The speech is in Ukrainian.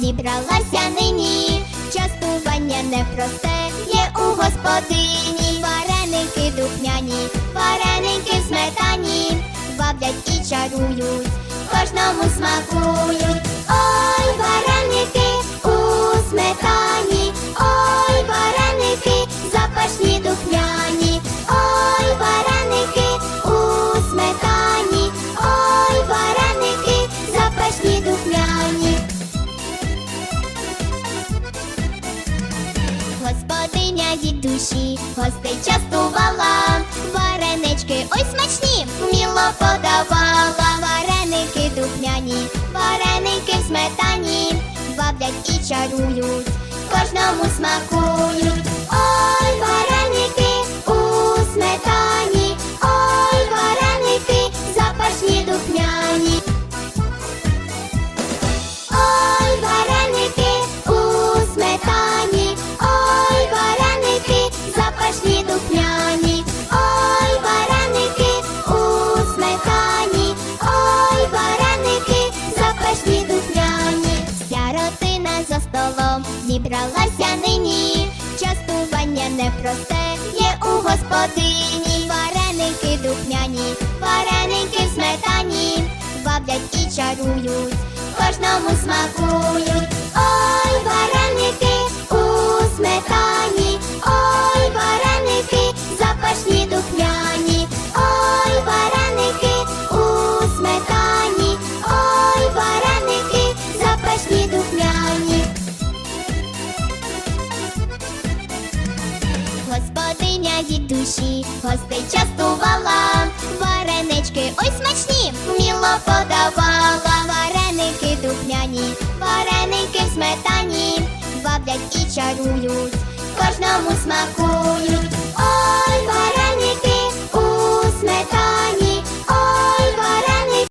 зібралася нині. Частування непросте є у господині. Вареники духняні, вареники в сметані, бавлять і чарують, кожному смакують. Господиня від душі гостей частувала, варенички ой смачні, вміло подавала, вареники духняні, вареники в сметані, бавлять і чарують, кожному смакують. Духмяні, ой, вареники у сметані, ой, вареники, запашні духмяні. Вся родина за столом зібралася нині. Частування непросте є у господині. Вареники духмяні, вареники в сметані, бавлять і чарують, кожному смакують. Від душі. Гостей частувала, варенички ой смачні, вміло подавала, вареники духняні, вареники в сметані, баблять і чарують, кожному смакують.